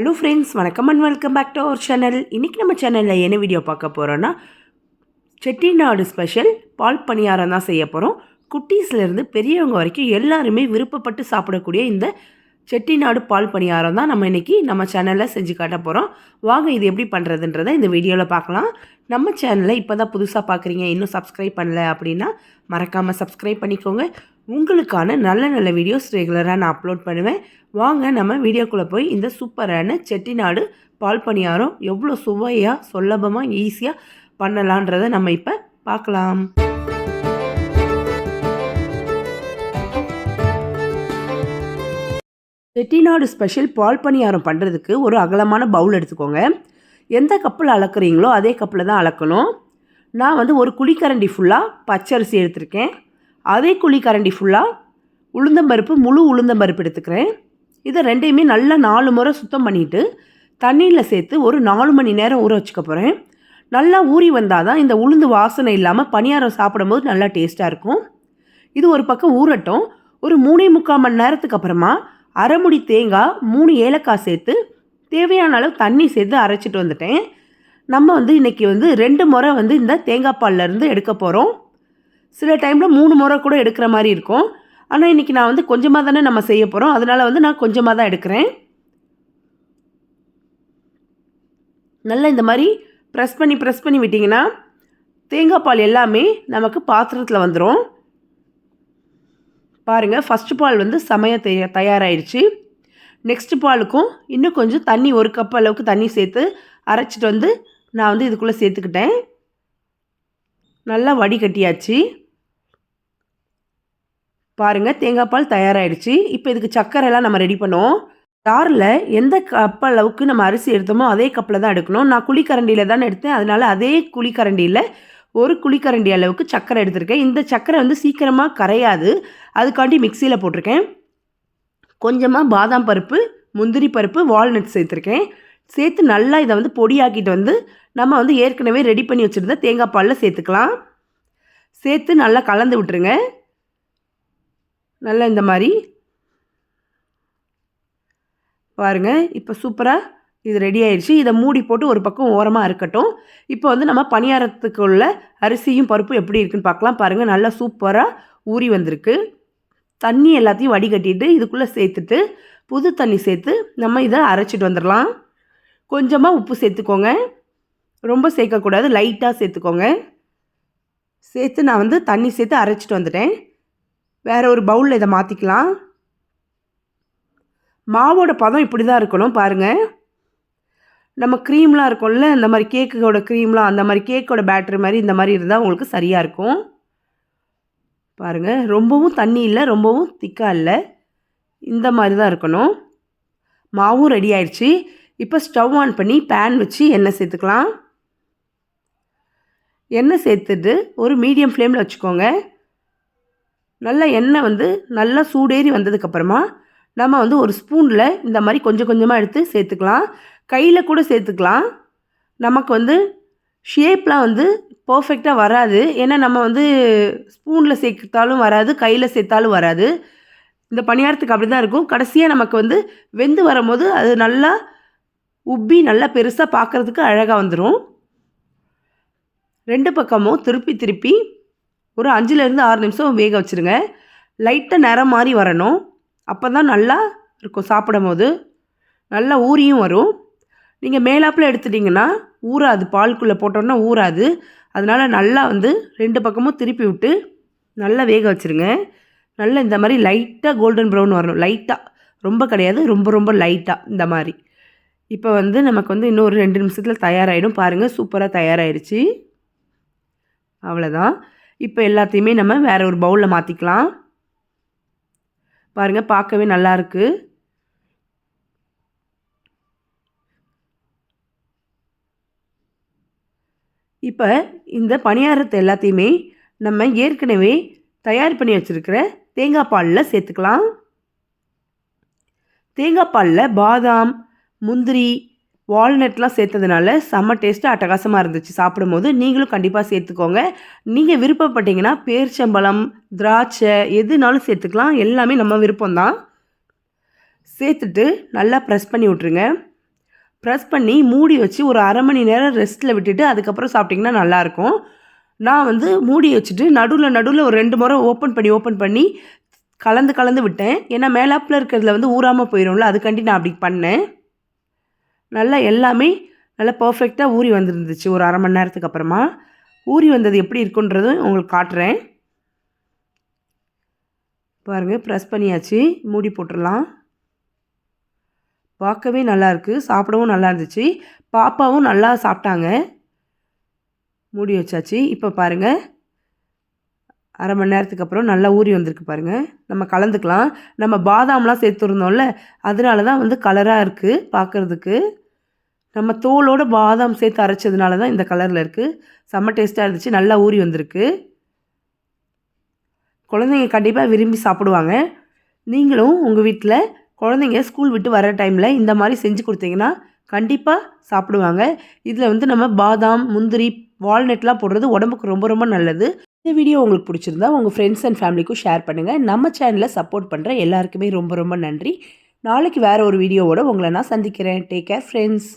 Hello friends வணக்கம் and welcome back to our channel இன்றைக்கி நம்ம சேனலில் என்ன வீடியோ பார்க்க போகிறோன்னா செட்டிநாடு ஸ்பெஷல் பால் பணியாரம் தான் செய்ய போகிறோம் குட்டீஸ்லேருந்து பெரியவங்க வரைக்கும் எல்லாருமே விருப்பப்பட்டு சாப்பிடக்கூடிய இந்த செட்டிநாடு பால் பணியாரம் தான் நம்ம இன்றைக்கி நம்ம சேனலில் செஞ்சு காட்ட போகிறோம் வாங்க இது எப்படி பண்ணுறதுன்றதை இந்த வீடியோவில் பார்க்கலாம். நம்ம சேனலை இப்போ தான் புதுசாக பார்க்குறீங்க இன்னும் சப்ஸ்கிரைப் பண்ணல அப்படின்னா மறக்காமல் சப்ஸ்கிரைப் பண்ணிக்கோங்க. உங்களுக்கான நல்ல நல்ல வீடியோஸ் ரெகுலராக நான் அப்லோட் பண்ணுவேன். வாங்க நம்ம வீடியோக்குள்ளே போய் இந்த சூப்பரான செட்டிநாடு பால் பணியாரம் எவ்வளோ சுவையாக சுலபமாக ஈஸியாக பண்ணலான்றதை நம்ம இப்போ பார்க்கலாம். செட்டிநாடு ஸ்பெஷல் பால் பணியாரம் பண்ணுறதுக்கு ஒரு அகலமான பவுல் எடுத்துக்கோங்க. எந்த கப்பில் அளக்குறீங்களோ அதே கப்பில் தான் அளக்கணும். நான் வந்து ஒரு குழிக்கரண்டி ஃபுல்லாக பச்சரிசி எடுத்திருக்கேன். அதே குழிக்கரண்டி ஃபுல்லாக உளுந்தம்பருப்பு முழு உளுந்தம்பருப்பு எடுத்துக்கிறேன். இதை ரெண்டையுமே நல்லா நாலு முறை சுத்தம் பண்ணிவிட்டு தண்ணியில் சேர்த்து ஒரு நாலு மணி நேரம் ஊற வச்சுக்க போகிறேன் நல்லா ஊறி வந்தால் தான் இந்த உளுந்து வாசனை இல்லாமல் பணியாரம் சாப்பிடும்போது நல்லா டேஸ்ட்டாக இருக்கும். இது ஒரு பக்கம் ஊறட்டும். ஒரு மூணே முக்கால் மணி நேரத்துக்கு அப்புறமா அரைமுடி தேங்காய் மூணு ஏலக்காய் சேர்த்து தேவையான அளவு தண்ணி சேர்த்து அரைச்சிட்டு வந்துட்டேன். நம்ம வந்து இன்றைக்கி வந்து ரெண்டு முறை வந்து இந்த தேங்காய் பால்லேருந்து எடுக்க போகிறோம் சில டைமில் மூணு முறை கூட எடுக்கிற மாதிரி இருக்கும். ஆனால் இன்றைக்கி நான் வந்து கொஞ்சமாக தானே நம்ம செய்ய போகிறோம் அதனால் வந்து நான் கொஞ்சமாக தான் எடுக்கிறேன். நல்லா இந்த மாதிரி ப்ரெஸ் பண்ணி ப்ரெஸ் பண்ணி விட்டிங்கன்னா தேங்காய் பால் எல்லாமே நமக்கு பாத்திரத்தில் வந்துடும் பாருங்கள் ஃபஸ்ட்டு பால் வந்து சமைய தயாராகிடுச்சு நெக்ஸ்ட் பாலுக்கும் இன்னும் கொஞ்சம் தண்ணி ஒரு கப் அளவுக்கு தண்ணி சேர்த்து அரைச்சிட்டு வந்து நான் வந்து இதுக்குள்ளே சேர்த்துக்கிட்டேன். நல்லா வடிகட்டியாச்சு பாருங்கள் தேங்காய் பால் தயாராகிடுச்சு இப்போ இதுக்கு சர்க்கரைலாம் நம்ம ரெடி பண்ணுவோம் ஜாரில் எந்த கப் அளவுக்கு நம்ம அரிசி எடுத்தோமோ அதே கப்பில் தான் எடுக்கணும். நான் குழிக்கரண்டியில் தானே எடுத்தேன். அதனால் அதே குழிக்கரண்டியில் ஒரு குழிக்கரண்டி அளவுக்கு சர்க்கரை எடுத்திருக்கேன். இந்த சர்க்கரை வந்து சீக்கிரமாக கரையாது. அதுக்காண்டி மிக்சியில் போட்டிருக்கேன். கொஞ்சமாக பாதாம் பருப்பு முந்திரி பருப்பு வால்நட் சேர்த்துருக்கேன். சேர்த்து நல்லா இதை வந்து பொடியாக்கிட்டு வந்து நம்ம வந்து ஏற்கனவே ரெடி பண்ணி வச்சுருந்த தேங்காய் பாலில் சேர்த்துக்கலாம். சேர்த்து நல்லா கலந்து விட்டுருங்க. நல்லா இந்த மாதிரி. பாருங்கள் இப்போ சூப்பராக இது ரெடி ஆயிடுச்சு இதை மூடி போட்டு ஒரு பக்கம் ஓரமாக இருக்கட்டும். இப்போ வந்து நம்ம பணியாரத்துக்குள்ள அரிசியும் பருப்பும் எப்படி இருக்குன்னு பார்க்கலாம். பாருங்கள் நல்லா சூப்பராக ஊறி வந்திருக்கு. தண்ணி எல்லாத்தையும் வடிகட்டிட்டு இதுக்குள்ளே சேர்த்துட்டு புது தண்ணி சேர்த்து நம்ம இதை அரைச்சிட்டு வந்துடலாம். கொஞ்சமாக உப்பு சேர்த்துக்கோங்க. ரொம்ப சேர்க்கக்கூடாது லைட்டாக சேர்த்துக்கோங்க. சேர்த்து நான் வந்து தண்ணி சேர்த்து அரைச்சிட்டு வந்துட்டேன். வேறு ஒரு பவுலில் இதை மாற்றிக்கலாம் மாவோட பதம் இப்படி தான் இருக்கணும் பாருங்கள் நம்ம க்ரீம்லாம் இருக்கும்ல இந்த மாதிரி கேக்கோட க்ரீம்லாம் அந்த மாதிரி கேக்கோட பேட்ரி மாதிரி இந்த மாதிரி இருந்தால் உங்களுக்கு சரியாக இருக்கும். பாருங்கள் ரொம்பவும் தண்ணி இல்லை ரொம்பவும் திக்காக இல்லை. இந்த மாதிரி தான் இருக்கணும். மாவும் ரெடி ஆயிடுச்சு. இப்போ ஸ்டவ் ஆன் பண்ணி பேன் வச்சு எண்ணெய் சேர்த்துக்கலாம். எண்ணெய் சேர்த்துட்டு ஒரு மீடியம் ஃப்ளேமில் வச்சுக்கோங்க. நல்லா எண்ணெய் வந்து நல்லா சூடேறி வந்ததுக்கப்புறமா நம்ம வந்து ஒரு ஸ்பூனில் இந்த மாதிரி கொஞ்சம் கொஞ்சமாக எடுத்து சேர்த்துக்கலாம். கையில் கூட சேர்த்துக்கலாம். நமக்கு வந்து ஷேப்லாம் வந்து பர்ஃபெக்டாக வராது. ஏன்னா நம்ம வந்து ஸ்பூனில் சேர்த்தாலும் வராது கையில் சேர்த்தாலும் வராது. இந்த பணியாரத்துக்கு அப்படி தான் இருக்கும். கடைசியாக நமக்கு வந்து வெந்து வரும்போது அது நல்லா உப்பி நல்லா பெருசாக பார்க்குறதுக்கு அழகாக வந்துடும் ரெண்டு பக்கமும் திருப்பி திருப்பி ஒரு அஞ்சுலேருந்து ஆறு நிமிஷம் வேக வச்சுருங்க. லைட்டாக நிறம் மாதிரி வரணும். அப்போ தான் நல்லா இருக்கும் சாப்பிடும் போது நல்லா ஊறியும் வரும். நீங்கள் மேலாப்பில் எடுத்துட்டிங்கன்னா ஊறாது பால்குள்ளே போட்டோன்னா ஊறாது. அதனால் நல்லா வந்து ரெண்டு பக்கமும் திருப்பி விட்டு நல்லா வேக வச்சுருங்க. நல்லா இந்த மாதிரி லைட்டாக கோல்டன் ப்ரௌன் வரணும். லைட்டாக ரொம்ப கிடையாது. ரொம்ப ரொம்ப லைட்டாக இந்த மாதிரி. இப்போ வந்து நமக்கு வந்து இன்னொரு ரெண்டு நிமிஷத்தில் தயாராகிடும் பாருங்கள் சூப்பராக தயாராகிடுச்சு அவ்வளோதான் இப்போ எல்லாத்தையுமே நம்ம வேறு ஒரு பவுலில் மாற்றிக்கலாம் பாருங்கள் பார்க்கவே நல்லாயிருக்கு இப்போ இந்த பணியாரத்தை எல்லாத்தையுமே நம்ம ஏற்கனவே தயார் பண்ணி வச்சுருக்கிற தேங்காய் பாலில் சேர்த்துக்கலாம். தேங்காய் பாலில் பாதாம் முந்திரி வால்நட்லாம் சேர்த்ததுனால செம்ம டேஸ்ட்டு அட்டகாசமாக இருந்துச்சு. சாப்பிடும்போது நீங்களும் கண்டிப்பாக சேர்த்துக்கோங்க. நீங்கள் விருப்பப்பட்டீங்கன்னா பேர்ச்சம்பழம் திராட்சை எதுனாலும் சேர்த்துக்கலாம். எல்லாமே நம்ம விருப்பம்தான். சேர்த்துட்டு நல்லா ப்ரெஸ் பண்ணி விட்ருங்க ப்ரெஸ் பண்ணி மூடி வச்சு ஒரு அரை மணி நேரம் ரெஸ்ட்டில் விட்டுட்டு அதுக்கப்புறம் சாப்பிட்டிங்கன்னா நல்லாயிருக்கும். நான் வந்து மூடி வச்சுட்டு நடுவில் நடுவில் ஒரு ரெண்டு முறை ஓப்பன் பண்ணி ஓப்பன் பண்ணி கலந்து கலந்து விட்டேன். ஏன்னா மேலாப்பில் இருக்கிறதுல வந்து ஊறாமல் போயிடும்ல அதுக்காண்டி நான் அப்படி பண்ணேன். நல்லா எல்லாமே நல்லா பர்ஃபெக்டாக ஊறி வந்துருந்துச்சு ஒரு அரை மணி நேரத்துக்கு அப்புறமா. ஊறி வந்தது எப்படி இருக்குன்றதும் உங்களுக்கு காட்டுறேன். பாருங்கள் ப்ரெஸ் பண்ணியாச்சு. மூடி போட்டுடலாம். பார்க்கவே நல்லாயிருக்கு சாப்பிடவும் நல்லா இருந்துச்சு பாப்பாவும் நல்லா சாப்பிட்டாங்க. மூடி வச்சாச்சு. இப்போ பாருங்கள் அரை மணி நேரத்துக்கு அப்புறம் நல்லா ஊறி வந்திருக்கு பாருங்கள் நம்ம கலந்துக்கலாம். நம்ம பாதாம்லாம் சேர்த்துருந்தோம்ல அதனால தான் வந்து கலராக இருக்குது பார்க்குறதுக்கு. நம்ம தோலோட பாதாம் சேர்த்து அரைச்சதுனால தான் இந்த கலரில் இருக்குது செம்ம டேஸ்ட்டாக இருந்துச்சு. நல்லா ஊறி வந்திருக்கு. குழந்தைங்க கண்டிப்பாக விரும்பி சாப்பிடுவாங்க. நீங்களும் உங்கள் வீட்டில் குழந்தைங்க ஸ்கூல் விட்டு வர டைமில் இந்த மாதிரி செஞ்சு கொடுத்தீங்கன்னா கண்டிப்பாக சாப்பிடுவாங்க. இதில் வந்து நம்ம பாதாம் முந்திரி வால்நட்லாம் போடுறது உடம்புக்கு ரொம்ப ரொம்ப நல்லது. இந்த வீடியோ உங்களுக்கு பிடிச்சிருந்தா உங்கள் ஃப்ரெண்ட்ஸ் அண்ட் ஃபேமிலிக்கும் ஷேர் பண்ணுங்கள் நம்ம சேனலை சப்போர்ட் பண்ணுற எல்லாருக்குமே ரொம்ப ரொம்ப நன்றி. நாளைக்கு வேறு ஒரு வீடியோவோட உங்களை நான் சந்திக்கிறேன். Take care friends